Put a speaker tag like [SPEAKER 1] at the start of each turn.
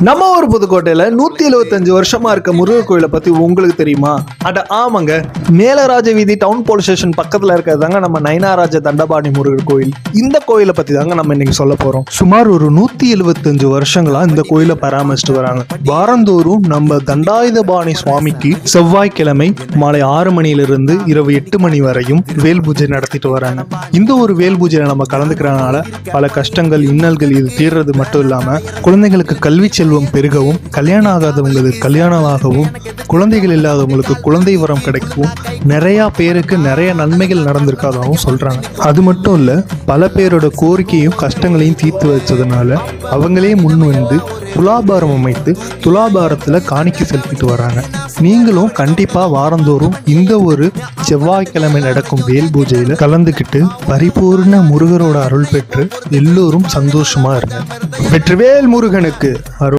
[SPEAKER 1] நம்ம ஊர் புதுக்கோட்டையில நூத்தி எழுபத்தஞ்சு வருஷமா இருக்க முருகர் கோயிலை பத்தி உங்களுக்கு தெரியுமா? அட ஆமாங்க. மேலராஜ வீதி டவுன் போலீஸ் ஸ்டேஷன் பக்கத்துல இருக்கிறதாங்க நம்ம நயனாராஜ தண்டபாணி முருகர் கோயில். இந்த கோயிலை பத்தி தாங்க நம்ம இன்னைக்கு சொல்ல போறோம். சுமார் ஒரு நூத்தி எழுபத்தஞ்சு வருஷங்களா இந்த கோயிலை பராமரிச்சுட்டு வராங்க. வாரந்தோறும் நம்ம தண்டாயுதபாணி சுவாமிக்கு செவ்வாய்க்கிழமை மாலை ஆறு மணியிலிருந்து இரவு எட்டு மணி வரையும் வேல் பூஜை நடத்திட்டு வராங்க. இந்த ஒரு வேல் பூஜையில நம்ம கலந்துக்கிறனால பல கஷ்டங்கள் இன்னல்கள் இது தீர்றது மட்டும் இல்லாம குழந்தைகளுக்கு கல்வி செல்வம் பெருகவும் கல்யாணம் ஆகாதவங்களுக்கு கல்யாணமாகவும் குழந்தைகள் இல்லாதவங்களுக்கு குழந்தை வரம் கிடைக்கவும் நிறைய பேருக்கு நிறைய நன்மைகள் நடந்திருக்காதாகவும் சொல்றாங்க. அது மட்டும் இல்ல பல பேரோட கோரிக்கையும் கஷ்டங்களையும் தீர்த்து வச்சதுனால அவங்களே முன் வந்து துலாபாரம் அமைத்து துலாபாரத்துல காணிக்கை செலுத்திட்டு வராங்க. நீங்களும் கண்டிப்பா வாரந்தோறும் இந்த ஒரு செவ்வாய்க்கிழமை நடக்கும் வேல் பூஜையில கலந்துக்கிட்டு பரிபூர்ண முருகரோட அருள் பெற்று எல்லோரும் சந்தோஷமா இருங்க. வெற்றிவேல் முருகனுக்கு அருள்.